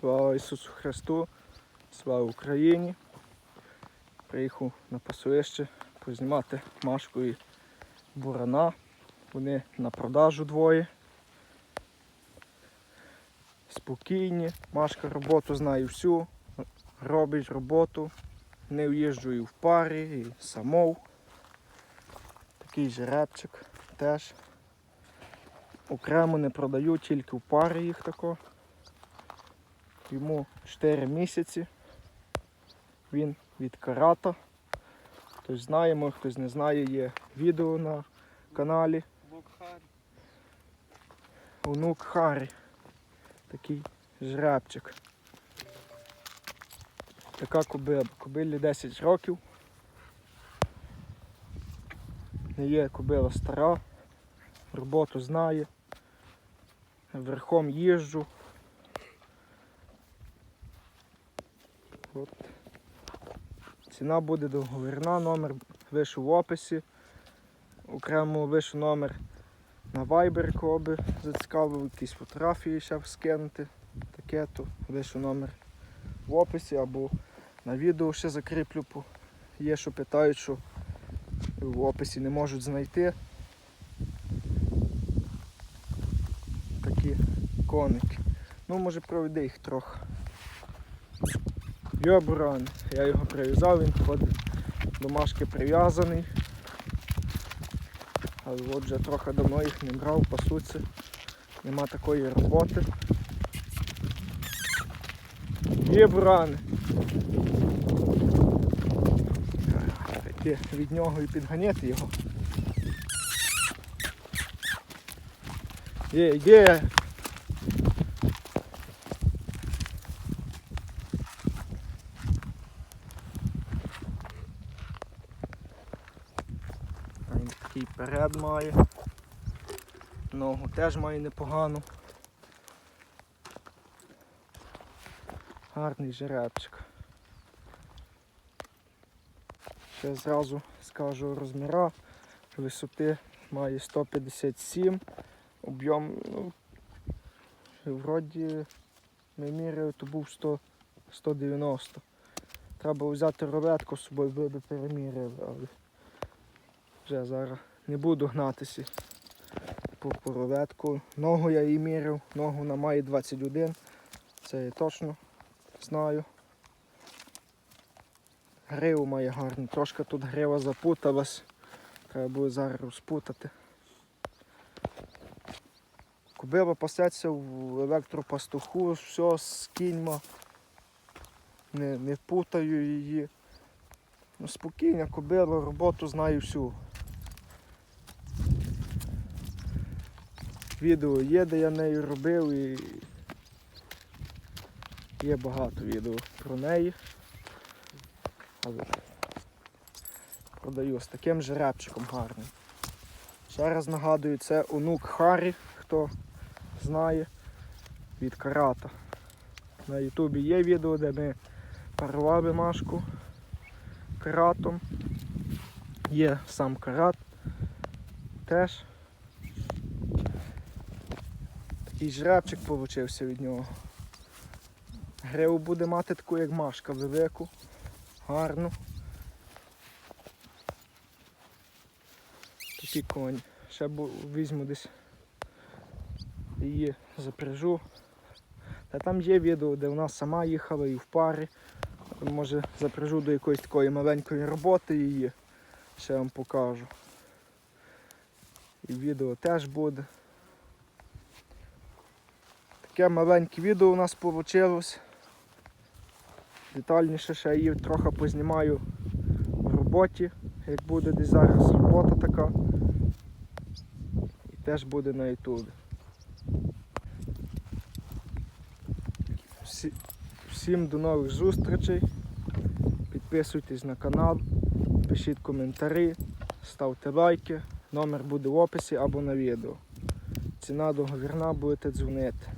Слава Ісусу Христу, слава Україні. Приїхав на пасовище познімати Машку і Бурана. Вони на продажу двоє. Спокійні. Машка роботу знає всю, робить роботу. Не в'їжджу в парі, і самов. Такий жеребчик теж. Окремо не продаю, тільки в парі їх тако. Йому 4 місяці. Він від карата. Хтось знає, може хтось не знає, є відео на каналі. Онук Харі. Такий жребчик. Така кобила. Кобилі 10 років. Не є кобила стара. Роботу знає. Верхом їжджу. От. Ціна буде договірна, номер вишу в описі. Окремо вишу номер на Viber, кого би зацікавив, якісь фотографії ще скинути. Таке то вишу номер в описі або на відео ще закріплю. Є, що питають, що в описі не можуть знайти. Такі коники. Ну, може проведи їх трохи. Йобран. Я його прив'язав, він ходить до прив'язаний. Але от вже трохи давно їх не брав, пасуться. Нема такої роботи. Є бурани. Від нього і підганяти його. Є, є. А Він такий перед має. Ногу теж має непогану. Гарний жеребчик. Ще зразу скажу розміра. Висоти має 157, об'єм, ну, вроді ми міряли, то був 100, 190. Треба взяти роветку з собою, би переміряли, але вже зараз не буду гнатися по, по. Ногу я її міряв, ногу вона має 21, це я точно знаю. Гриву має гарну, трошки тут грива запуталась. Треба буде зараз розпутати. Кобила пасеться в електропастуху, все з кіньма. Не, не путаю її. Ну, спокійна кобила, роботу знаю всю. Відео є, де я нею робив і є багато відео про неї. Але продаю з таким жеребчиком гарним. Ще раз нагадую, це онук Харі, хто знає, від карата. На Ютубі є відео, де ми парували машку каратом. Є сам карат теж. Такий жребчик получився від нього. Гриву буде мати таку, як машка, велику, гарну. Такі коні. Ще візьму десь її запряжу. Та там є відео, де вона сама їхала і в парі. Може запряжу до якоїсь такої маленької роботи її. Ще вам покажу. І відео теж буде. Таке маленьке відео у нас вийшло. Детальніше ще її трохи познімаю в роботі, як буде десь зараз робота така. І теж буде на ютубі. Всі, всім до нових зустрічей. Підписуйтесь на канал, пишіть коментарі, ставте лайки. Номер буде в описі або на відео. Ціна договірна, будете дзвонити.